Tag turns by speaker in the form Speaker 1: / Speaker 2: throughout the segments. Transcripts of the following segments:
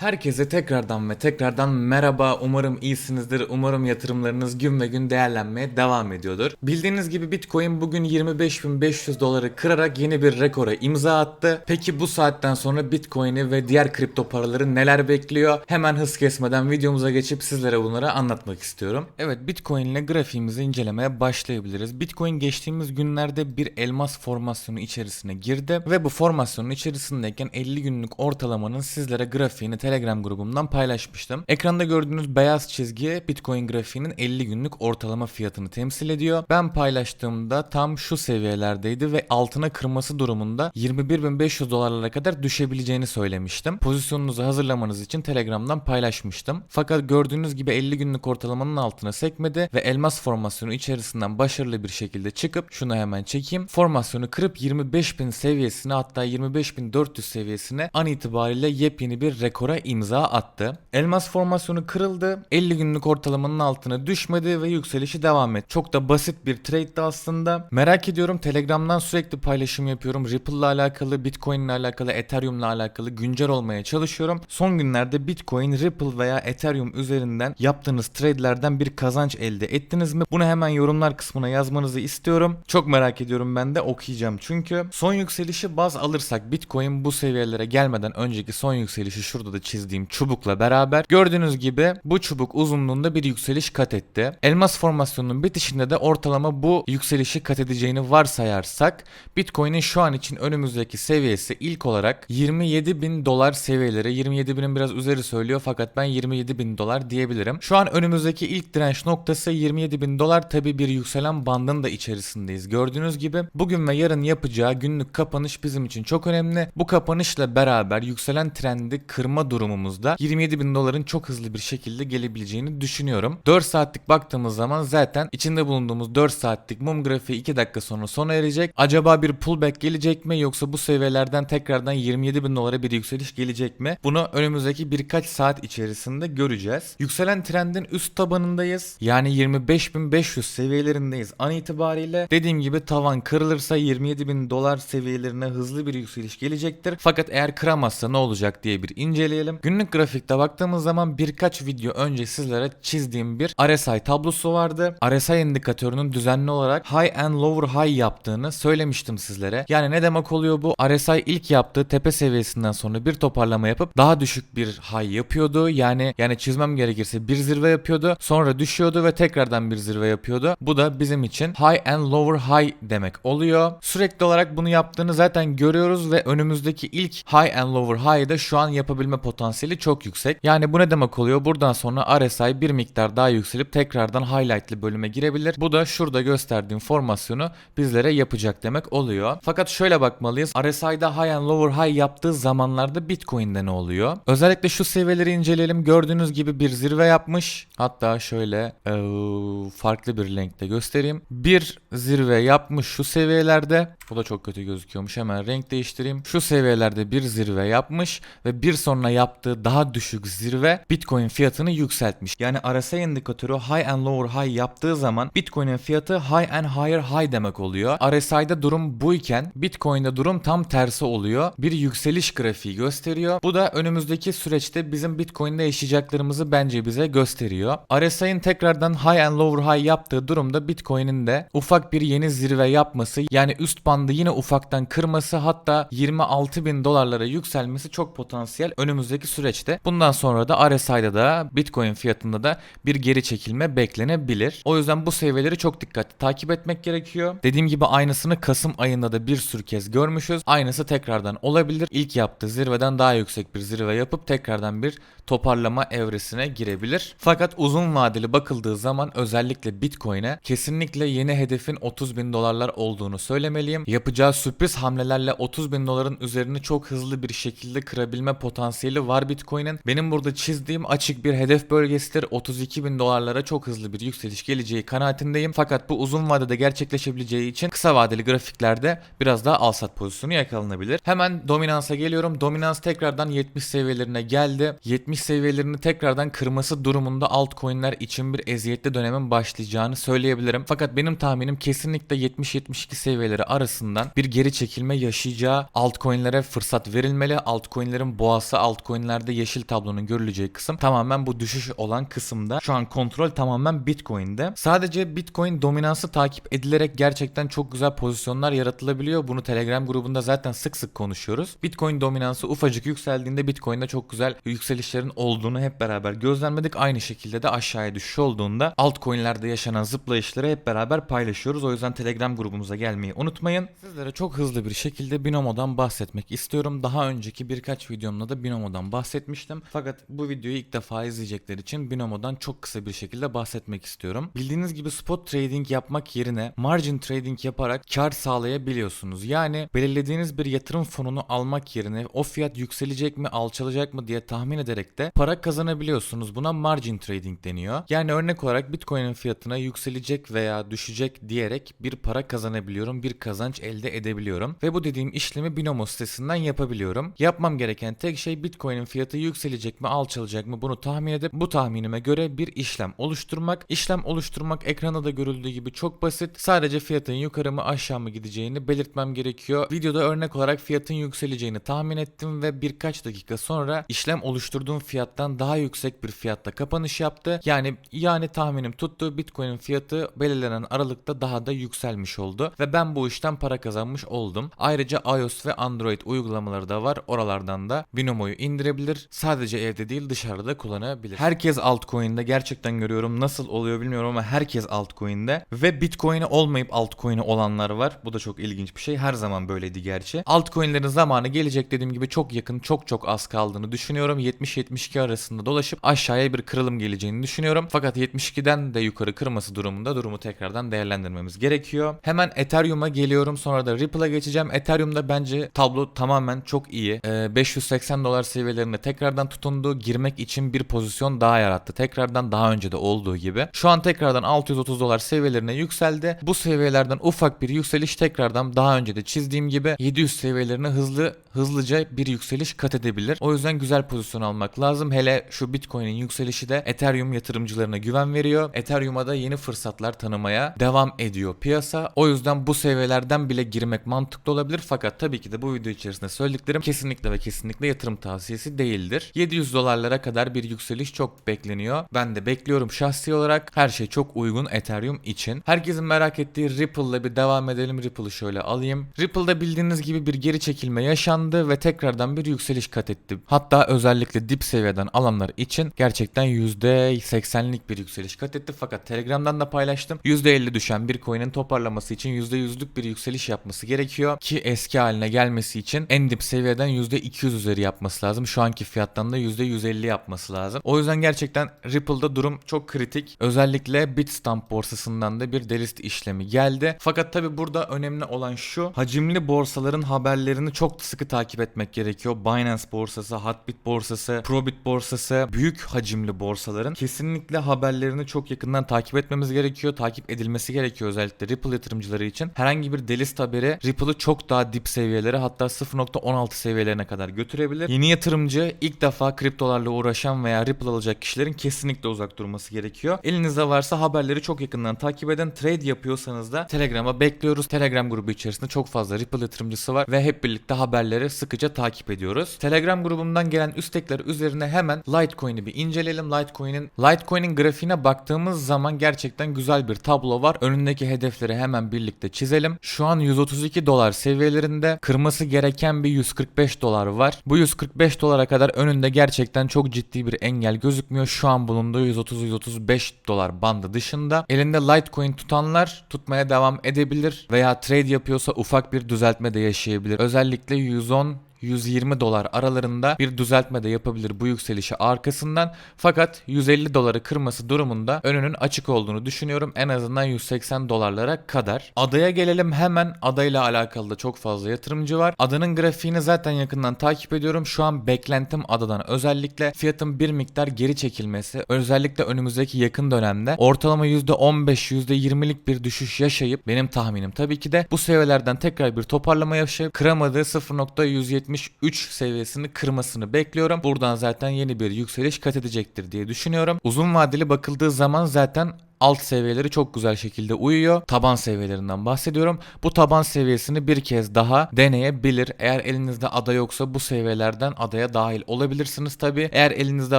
Speaker 1: Herkese tekrardan ve tekrardan merhaba. Umarım iyisinizdir. Umarım yatırımlarınız gün ve gün değerlenmeye devam ediyordur. Bildiğiniz gibi Bitcoin bugün 25.500 doları kırarak yeni bir rekora imza attı. Peki bu saatten sonra Bitcoin'i ve diğer kripto paraları neler bekliyor? Hemen hız kesmeden videomuza geçip sizlere bunları anlatmak istiyorum. Evet Bitcoin ile grafiğimizi incelemeye başlayabiliriz. Bitcoin geçtiğimiz günlerde bir elmas formasyonu içerisine girdi ve bu formasyonun içerisindeyken 50 günlük ortalamanın sizlere grafiğini Telegram grubumdan paylaşmıştım. Ekranda gördüğünüz beyaz çizgi Bitcoin grafiğinin 50 günlük ortalama fiyatını temsil ediyor. Ben paylaştığımda tam şu seviyelerdeydi ve altına kırması durumunda 21.500 dolarlara kadar düşebileceğini söylemiştim. Pozisyonunuzu hazırlamanız için Telegram'dan paylaşmıştım. Fakat gördüğünüz gibi 50 günlük ortalamanın altına sekmedi ve elmas formasyonu içerisinden başarılı bir şekilde çıkıp şunu hemen çekeyim. Formasyonu kırıp 25.000 seviyesine hatta 25.400 seviyesine an itibariyle yepyeni bir rekora imza attı. Elmas formasyonu kırıldı. 50 günlük ortalamanın altına düşmedi ve yükselişi devam etti. Çok da basit bir trade'di aslında. Merak ediyorum Telegram'dan sürekli paylaşım yapıyorum. Ripple ile alakalı, Bitcoin ile alakalı, Ethereum ile alakalı güncel olmaya çalışıyorum. Son günlerde Bitcoin, Ripple veya Ethereum üzerinden yaptığınız trade'lerden bir kazanç elde ettiniz mi? Bunu hemen yorumlar kısmına yazmanızı istiyorum. Çok merak ediyorum ben de okuyacağım çünkü. Son yükselişi baz alırsak Bitcoin bu seviyelere gelmeden önceki son yükselişi şurada da çizdiğim çubukla beraber gördüğünüz gibi bu çubuk uzunluğunda bir yükseliş kat etti. Elmas formasyonunun bitişinde de ortalama bu yükselişi kat edeceğini varsayarsak Bitcoin'in şu an için önümüzdeki seviyesi ilk olarak 27 bin dolar seviyeleri 27 binin biraz üzeri söylüyor fakat ben 27 bin dolar diyebilirim. Şu an önümüzdeki ilk direnç noktası 27 bin dolar tabi bir yükselen bandın da içerisindeyiz. Gördüğünüz gibi bugün ve yarın yapacağı günlük kapanış bizim için çok önemli. Bu kapanışla beraber yükselen trendi kırma durumumuzda 27 bin doların çok hızlı bir şekilde gelebileceğini düşünüyorum. 4 saatlik baktığımız zaman zaten içinde bulunduğumuz 4 saatlik mum grafiği 2 dakika sonra sona erecek. Acaba bir pullback gelecek mi yoksa bu seviyelerden tekrardan 27 bin dolara bir yükseliş gelecek mi? Bunu önümüzdeki birkaç saat içerisinde göreceğiz. Yükselen trendin üst tabanındayız. Yani 25.500 seviyelerindeyiz an itibariyle. Dediğim gibi tavan kırılırsa 27 bin dolar seviyelerine hızlı bir yükseliş gelecektir. Fakat eğer kıramazsa ne olacak diye bir inceleyelim. Günlük grafikte baktığımız zaman birkaç video önce sizlere çizdiğim bir RSI tablosu vardı. RSI indikatörünün düzenli olarak high and lower high yaptığını söylemiştim sizlere. Yani ne demek oluyor bu? RSI ilk yaptığı tepe seviyesinden sonra bir toparlama yapıp daha düşük bir high yapıyordu. Yani yani çizmem gerekirse bir zirve yapıyordu. Sonra düşüyordu ve tekrardan bir zirve yapıyordu. Bu da bizim için high and lower high demek oluyor. Sürekli olarak bunu yaptığını zaten görüyoruz ve önümüzdeki ilk high and lower high'da şu an yapabilme potansiyeli çok yüksek. Yani bu ne demek oluyor? Buradan sonra RSI bir miktar daha yükselip tekrardan highlightlı bölüme girebilir. Bu da şurada gösterdiğim formasyonu bizlere yapacak demek oluyor. Fakat şöyle bakmalıyız. RSI'da high and lower high yaptığı zamanlarda Bitcoin'de ne oluyor? Özellikle şu seviyeleri inceleyelim. Gördüğünüz gibi bir zirve yapmış. Hatta şöyle eee, farklı bir renkte göstereyim. Bir zirve yapmış şu seviyelerde. Bu da çok kötü gözüküyormuş. Hemen renk değiştireyim. Şu seviyelerde bir zirve yapmış ve bir sonra yaptığı daha düşük zirve Bitcoin fiyatını yükseltmiş. Yani RSI indikatörü high and lower high yaptığı zaman Bitcoin'in fiyatı high and higher high demek oluyor. RSI'de durum buyken Bitcoin'de durum tam tersi oluyor. Bir yükseliş grafiği gösteriyor. Bu da önümüzdeki süreçte bizim Bitcoin'de yaşayacaklarımızı bence bize gösteriyor. RSI'nin tekrardan high and lower high yaptığı durumda Bitcoin'in de ufak bir yeni zirve yapması yani üst bandı yine ufaktan kırması hatta 26 bin dolarlara yükselmesi çok potansiyel önümüzdeki süreçte. Bundan sonra da RSI'da da Bitcoin fiyatında da bir geri çekilme beklenebilir. O yüzden bu seviyeleri çok dikkatli takip etmek gerekiyor. Dediğim gibi aynısını Kasım ayında da bir sürü kez görmüşüz. Aynısı tekrardan olabilir. İlk yaptığı zirveden daha yüksek bir zirve yapıp tekrardan bir toparlama evresine girebilir. Fakat uzun vadeli bakıldığı zaman özellikle Bitcoin'e kesinlikle yeni hedefin 30 bin dolarlar olduğunu söylemeliyim. Yapacağı sürpriz hamlelerle 30 bin doların üzerini çok hızlı bir şekilde kırabilme potansiyeli var Bitcoin'in. Benim burada çizdiğim açık bir hedef bölgesidir. 32 bin dolarlara çok hızlı bir yükseliş geleceği kanaatindeyim. Fakat bu uzun vadede gerçekleşebileceği için kısa vadeli grafiklerde biraz daha alsat pozisyonu yakalanabilir. Hemen dominansa geliyorum. Dominans tekrardan 70 seviyelerine geldi. 70 seviyelerini tekrardan kırması durumunda altcoin'ler için bir eziyetli dönemin başlayacağını söyleyebilirim. Fakat benim tahminim kesinlikle 70-72 seviyeleri arası piyasasından bir geri çekilme yaşayacağı altcoin'lere fırsat verilmeli. Altcoin'lerin boğası altcoin'lerde yeşil tablonun görüleceği kısım tamamen bu düşüş olan kısımda. Şu an kontrol tamamen Bitcoin'de. Sadece Bitcoin dominansı takip edilerek gerçekten çok güzel pozisyonlar yaratılabiliyor. Bunu Telegram grubunda zaten sık sık konuşuyoruz. Bitcoin dominansı ufacık yükseldiğinde Bitcoin'de çok güzel yükselişlerin olduğunu hep beraber gözlemledik. Aynı şekilde de aşağıya düşüş olduğunda altcoin'lerde yaşanan zıplayışları hep beraber paylaşıyoruz. O yüzden Telegram grubumuza gelmeyi unutmayın. Sizlere çok hızlı bir şekilde Binomo'dan bahsetmek istiyorum. Daha önceki birkaç videomda da Binomo'dan bahsetmiştim. Fakat bu videoyu ilk defa izleyecekler için Binomo'dan çok kısa bir şekilde bahsetmek istiyorum. Bildiğiniz gibi spot trading yapmak yerine margin trading yaparak kar sağlayabiliyorsunuz. Yani belirlediğiniz bir yatırım fonunu almak yerine o fiyat yükselecek mi alçalacak mı diye tahmin ederek de para kazanabiliyorsunuz. Buna margin trading deniyor. Yani örnek olarak Bitcoin'in fiyatına yükselecek veya düşecek diyerek bir para kazanabiliyorum. Bir kazanç elde edebiliyorum. Ve bu dediğim işlemi Binomo sitesinden yapabiliyorum. Yapmam gereken tek şey Bitcoin'in fiyatı yükselecek mi alçalacak mı bunu tahmin edip bu tahminime göre bir işlem oluşturmak. İşlem oluşturmak ekranda da görüldüğü gibi çok basit. Sadece fiyatın yukarı mı aşağı mı gideceğini belirtmem gerekiyor. Videoda örnek olarak fiyatın yükseleceğini tahmin ettim ve birkaç dakika sonra işlem oluşturduğum fiyattan daha yüksek bir fiyatta kapanış yaptı. Yani yani tahminim tuttu. Bitcoin'in fiyatı belirlenen aralıkta daha da yükselmiş oldu ve ben bu işten para kazanmış oldum. Ayrıca iOS ve Android uygulamaları da var. Oralardan da Binomo'yu indirebilir. Sadece evde değil dışarıda kullanabilir. Herkes altcoin'de gerçekten görüyorum. Nasıl oluyor bilmiyorum ama herkes altcoin'de ve Bitcoin'i olmayıp altcoin'i olanlar var. Bu da çok ilginç bir şey. Her zaman böyleydi gerçi. Altcoin'lerin zamanı gelecek dediğim gibi çok yakın, çok çok az kaldığını düşünüyorum. 70-72 arasında dolaşıp aşağıya bir kırılım geleceğini düşünüyorum. Fakat 72'den de yukarı kırması durumunda durumu tekrardan değerlendirmemiz gerekiyor. Hemen Ethereum'a geliyorum. Sonra da Ripple'a geçeceğim. Ethereum'da bence tablo tamamen çok iyi. Ee, 580 dolar seviyelerinde tekrardan tutundu. Girmek için bir pozisyon daha yarattı. Tekrardan daha önce de olduğu gibi. Şu an tekrardan 630 dolar seviyelerine yükseldi. Bu seviyelerden ufak bir yükseliş tekrardan daha önce de çizdiğim gibi 700 seviyelerine hızlı hızlıca bir yükseliş kat edebilir. O yüzden güzel pozisyon almak lazım. Hele şu Bitcoin'in yükselişi de Ethereum yatırımcılarına güven veriyor. Ethereum'a da yeni fırsatlar tanımaya devam ediyor piyasa. O yüzden bu seviyelerden bile girmek mantıklı olabilir. Fakat tabii ki de bu video içerisinde söylediklerim kesinlikle ve kesinlikle yatırım tavsiyesi değildir. 700 dolarlara kadar bir yükseliş çok bekleniyor. Ben de bekliyorum şahsi olarak. Her şey çok uygun Ethereum için. Herkesin merak ettiği Ripple'la bir devam edelim. Ripple'ı şöyle alayım. Ripple'da bildiğiniz gibi bir geri çekilme yaşandı ve tekrardan bir yükseliş kat etti. Hatta özellikle dip seviyeden alanlar için gerçekten %80'lik bir yükseliş kat etti. Fakat Telegram'dan da paylaştım. %50 düşen bir coin'in toparlaması için %100'lük bir yükseliş yapması gerekiyor ki eski haline gelmesi için en dip seviyeden %200 üzeri yapması lazım. Şu anki fiyattan da %150 yapması lazım. O yüzden gerçekten Ripple'da durum çok kritik. Özellikle Bitstamp borsasından da bir delist işlemi geldi. Fakat tabi burada önemli olan şu hacimli borsaların haberlerini çok sıkı takip etmek gerekiyor. Binance borsası, Hotbit borsası, Probit borsası büyük hacimli borsaların kesinlikle haberlerini çok yakından takip etmemiz gerekiyor. Takip edilmesi gerekiyor özellikle Ripple yatırımcıları için. Herhangi bir delist haberi Ripple'ı çok daha dip seviyelere hatta 0.16 seviyelerine kadar götürebilir. Yeni yatırımcı ilk defa kriptolarla uğraşan veya Ripple alacak kişilerin kesinlikle uzak durması gerekiyor. Elinizde varsa haberleri çok yakından takip edin. Trade yapıyorsanız da Telegram'a bekliyoruz. Telegram grubu içerisinde çok fazla Ripple yatırımcısı var ve hep birlikte haberleri sıkıca takip ediyoruz. Telegram grubumdan gelen üstekler üzerine hemen Litecoin'i bir inceleyelim. Litecoin'in Litecoin'in grafiğine baktığımız zaman gerçekten güzel bir tablo var. Önündeki hedefleri hemen birlikte çizelim. Şu an 132 dolar seviyelerinde kırması gereken bir 145 dolar var. Bu 145 dolara kadar önünde gerçekten çok ciddi bir engel gözükmüyor. Şu an bulunduğu 130-135 dolar bandı dışında. Elinde Litecoin tutanlar tutmaya devam edebilir veya trade yapıyorsa ufak bir düzeltme de yaşayabilir. Özellikle 110 120 dolar aralarında bir düzeltme de yapabilir bu yükselişi arkasından. Fakat 150 doları kırması durumunda önünün açık olduğunu düşünüyorum. En azından 180 dolarlara kadar. Adaya gelelim hemen. Adayla alakalı da çok fazla yatırımcı var. Adanın grafiğini zaten yakından takip ediyorum. Şu an beklentim adadan özellikle fiyatın bir miktar geri çekilmesi. Özellikle önümüzdeki yakın dönemde ortalama %15 %20'lik bir düşüş yaşayıp benim tahminim tabii ki de bu seviyelerden tekrar bir toparlama yaşayıp kıramadığı 0.170 73 seviyesini kırmasını bekliyorum. Buradan zaten yeni bir yükseliş kat edecektir diye düşünüyorum. Uzun vadeli bakıldığı zaman zaten alt seviyeleri çok güzel şekilde uyuyor. Taban seviyelerinden bahsediyorum. Bu taban seviyesini bir kez daha deneyebilir. Eğer elinizde ada yoksa bu seviyelerden adaya dahil olabilirsiniz tabi. Eğer elinizde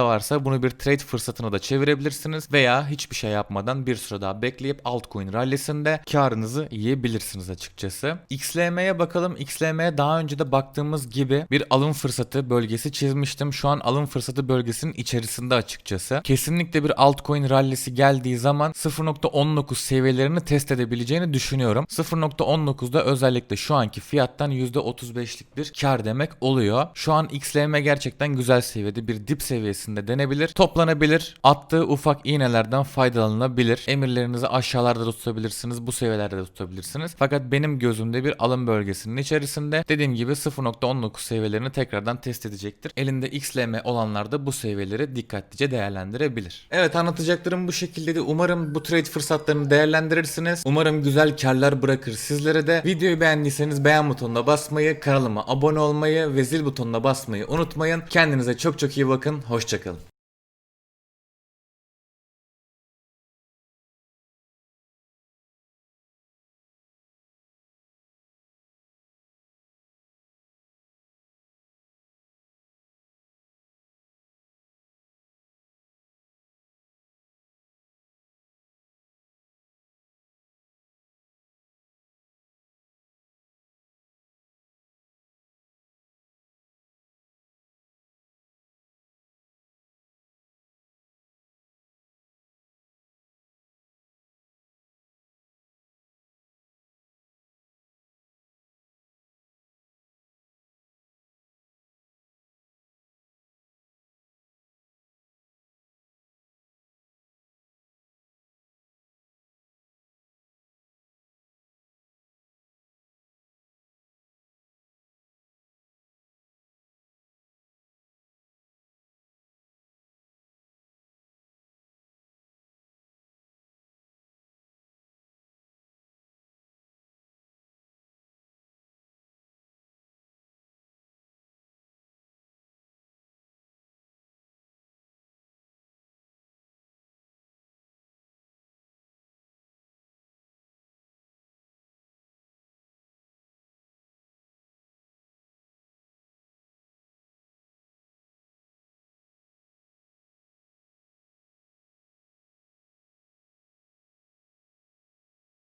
Speaker 1: varsa bunu bir trade fırsatına da çevirebilirsiniz veya hiçbir şey yapmadan bir süre daha bekleyip altcoin rallisinde karınızı yiyebilirsiniz açıkçası. XLM'ye bakalım. XLM'ye daha önce de baktığımız gibi bir alım fırsatı bölgesi çizmiştim. Şu an alım fırsatı bölgesinin içerisinde açıkçası. Kesinlikle bir altcoin rallisi geldiği zaman 0.19 seviyelerini test edebileceğini düşünüyorum. 0.19'da özellikle şu anki fiyattan %35'lik bir kar demek oluyor. Şu an XLM gerçekten güzel seviyede bir dip seviyesinde denebilir. Toplanabilir. Attığı ufak iğnelerden faydalanılabilir. Emirlerinizi aşağılarda da tutabilirsiniz. Bu seviyelerde de tutabilirsiniz. Fakat benim gözümde bir alım bölgesinin içerisinde dediğim gibi 0.19 seviyelerini tekrardan test edecektir. Elinde XLM olanlar da bu seviyeleri dikkatlice değerlendirebilir. Evet anlatacaklarım bu şekildeydi. Bu trade fırsatlarını değerlendirirsiniz. Umarım güzel karlar bırakır sizlere de. Videoyu beğendiyseniz beğen butonuna basmayı, kanalıma abone olmayı ve zil butonuna basmayı unutmayın. Kendinize çok çok iyi bakın. Hoşçakalın.